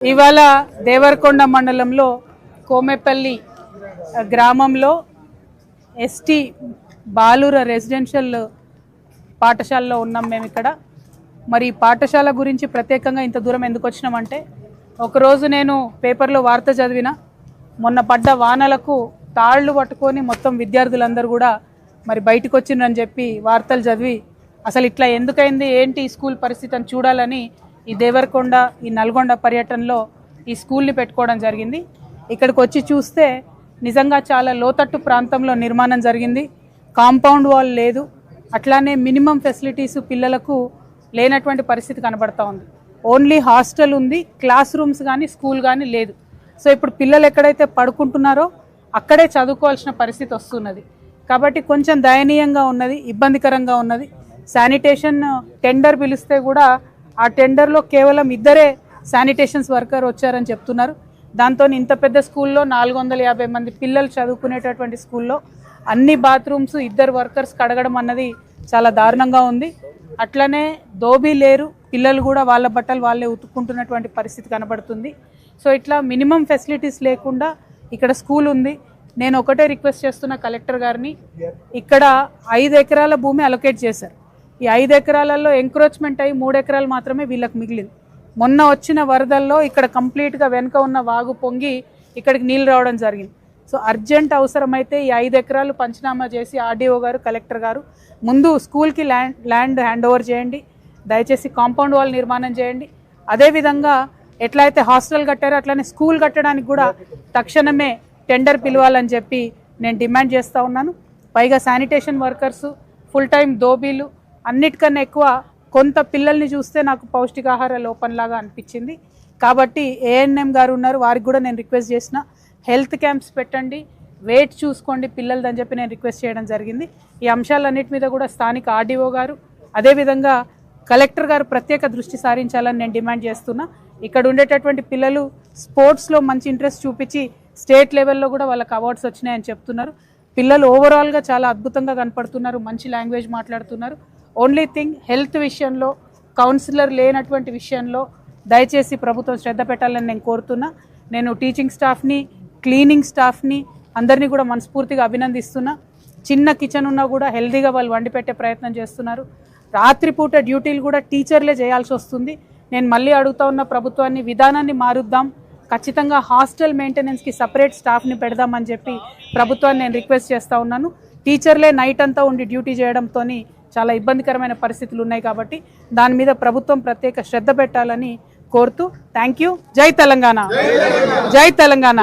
ఇవాళ దేవరకొండ మండలంలో కోమెపల్లి గ్రామంలో ఎస్టీ బాలుర రెసిడెన్షియల్ పాఠశాలలో ఉన్నాం మేము ఇక్కడ. మరి పాఠశాల గురించి ప్రత్యేకంగా ఇంత దూరం ఎందుకు వచ్చినామంటే ఒకరోజు నేను పేపర్లో వార్త చదివిన మొన్న పడ్డ వానలకు తాళ్ళు పట్టుకొని మొత్తం విద్యార్థులందరూ కూడా మరి బయటకు వచ్చిండ్రని చెప్పి వార్తలు చదివి అసలు ఇట్లా ఎందుకైంది ఏంటి స్కూల్ పరిస్థితి అని చూడాలని ఈ దేవరకొండ ఈ నల్గొండ పర్యటనలో ఈ స్కూల్ని పెట్టుకోవడం జరిగింది. ఇక్కడికి వచ్చి చూస్తే నిజంగా చాలా లోతట్టు ప్రాంతంలో నిర్మాణం జరిగింది. కాంపౌండ్ వాల్ లేదు. అట్లానే మినిమం ఫెసిలిటీస్ పిల్లలకు లేనటువంటి పరిస్థితి కనబడతా ఉంది. ఓన్లీ హాస్టల్ ఉంది క్లాస్ రూమ్స్ కానీ స్కూల్ కానీ లేదు. సో ఇప్పుడు పిల్లలు ఎక్కడైతే పడుకుంటున్నారో అక్కడే చదువుకోవాల్సిన పరిస్థితి వస్తున్నది. కాబట్టి కొంచెం దయనీయంగా ఉన్నది ఇబ్బందికరంగా ఉన్నది. శానిటేషన్ టెండర్ పిలిస్తే కూడా ఆ టెండర్లో కేవలం ఇద్దరే శానిటేషన్స్ వర్కర్ వచ్చారని చెప్తున్నారు. దాంతో ఇంత పెద్ద స్కూల్లో నాలుగు వందల యాభై మంది పిల్లలు చదువుకునేటటువంటి స్కూల్లో అన్ని బాత్రూమ్స్ ఇద్దరు వర్కర్స్ కడగడం అన్నది చాలా దారుణంగా ఉంది. అట్లనే దోబీ లేరు పిల్లలు కూడా వాళ్ళ బట్టలు వాళ్ళే ఉతుక్కుంటున్నటువంటి పరిస్థితి కనబడుతుంది. సో ఇట్లా మినిమం ఫెసిలిటీస్ లేకుండా ఇక్కడ స్కూల్ ఉంది. నేను ఒకటే రిక్వెస్ట్ చేస్తున్న కలెక్టర్ గారిని ఇక్కడ ఐదు ఎకరాల భూమి అలొకేట్ చేశారు. ఈ ఐదు ఎకరాలలో ఎంక్రోచ్మెంట్ అయ్యి మూడు ఎకరాలు మాత్రమే వీళ్ళకి మిగిలింది. మొన్న వచ్చిన వరదల్లో ఇక్కడ కంప్లీట్గా వెనుక ఉన్న వాగు పొంగి ఇక్కడికి నీళ్ళు రావడం జరిగింది. సో అర్జెంట్ అవసరమైతే ఈ ఐదు ఎకరాలు పంచనామా చేసి ఆర్డీఓ గారు కలెక్టర్ గారు ముందు స్కూల్కి ల్యాండ్ ల్యాండ్ హ్యాండ్ ఓవర్ చేయండి. దయచేసి కాంపౌండ్ వాల్ నిర్మాణం చేయండి. అదేవిధంగా ఎట్లా అయితే హాస్టల్ కట్టారో అట్లనే స్కూల్ కట్టడానికి కూడా తక్షణమే టెండర్ పిలవాలని చెప్పి నేను డిమాండ్ చేస్తూ ఉన్నాను. పైగా శానిటేషన్ వర్కర్స్ ఫుల్ టైం దోబీలు అన్నిటికన్నా ఎక్కువ కొంత పిల్లల్ని చూస్తే నాకు పౌష్టికాహార లోపంలాగా అనిపించింది. కాబట్టి ఏఎన్ఎం గారు ఉన్నారు వారికి కూడా నేను రిక్వెస్ట్ చేసిన హెల్త్ క్యాంప్స్ పెట్టండి వెయిట్ చూసుకోండి పిల్లలదని చెప్పి నేను రిక్వెస్ట్ చేయడం జరిగింది. ఈ అంశాలన్నిటి మీద కూడా స్థానిక ఆర్డీఓ గారు అదేవిధంగా కలెక్టర్ గారు ప్రత్యేక దృష్టి సారించాలని నేను డిమాండ్ చేస్తున్నా. ఇక్కడ ఉండేటటువంటి పిల్లలు స్పోర్ట్స్లో మంచి ఇంట్రెస్ట్ చూపించి స్టేట్ లెవెల్లో కూడా వాళ్ళకి అవార్డ్స్ వచ్చినాయని చెప్తున్నారు. పిల్లలు ఓవరాల్గా చాలా అద్భుతంగా కనపడుతున్నారు మంచి లాంగ్వేజ్ మాట్లాడుతున్నారు. ఓన్లీ థింగ్ హెల్త్ విషయంలో కౌన్సిలర్ లేనటువంటి విషయంలో దయచేసి ప్రభుత్వం శ్రద్ధ పెట్టాలని నేను కోరుతున్నా. నేను టీచింగ్ స్టాఫ్ని క్లీనింగ్ స్టాఫ్ని అందరినీ కూడా మనస్ఫూర్తిగా అభినందిస్తున్నా. చిన్న కిచెన్ ఉన్నా కూడా హెల్దీగా వాళ్ళు వండి పెట్టే ప్రయత్నం చేస్తున్నారు. రాత్రిపూట డ్యూటీలు కూడా టీచర్లే చేయాల్సి వస్తుంది. నేను మళ్ళీ అడుగుతా ఉన్న ప్రభుత్వాన్ని విధానాన్ని మారుద్దాం. ఖచ్చితంగా హాస్టల్ మెయింటెనెన్స్కి సపరేట్ స్టాఫ్ని పెడదామని చెప్పి ప్రభుత్వాన్ని నేను రిక్వెస్ట్ చేస్తూ ఉన్నాను. టీచర్లే నైట్ అంతా ఉండి డ్యూటీ చేయడంతో చాలా ఇబ్బందికరమైన పరిస్థితులు ఉన్నాయి కాబట్టి దాని మీద ప్రభుత్వం ప్రత్యేక శ్రద్ధ పెట్టాలని కోరుతూ థ్యాంక్ యూ. జై తెలంగాణ. జై తెలంగాణ.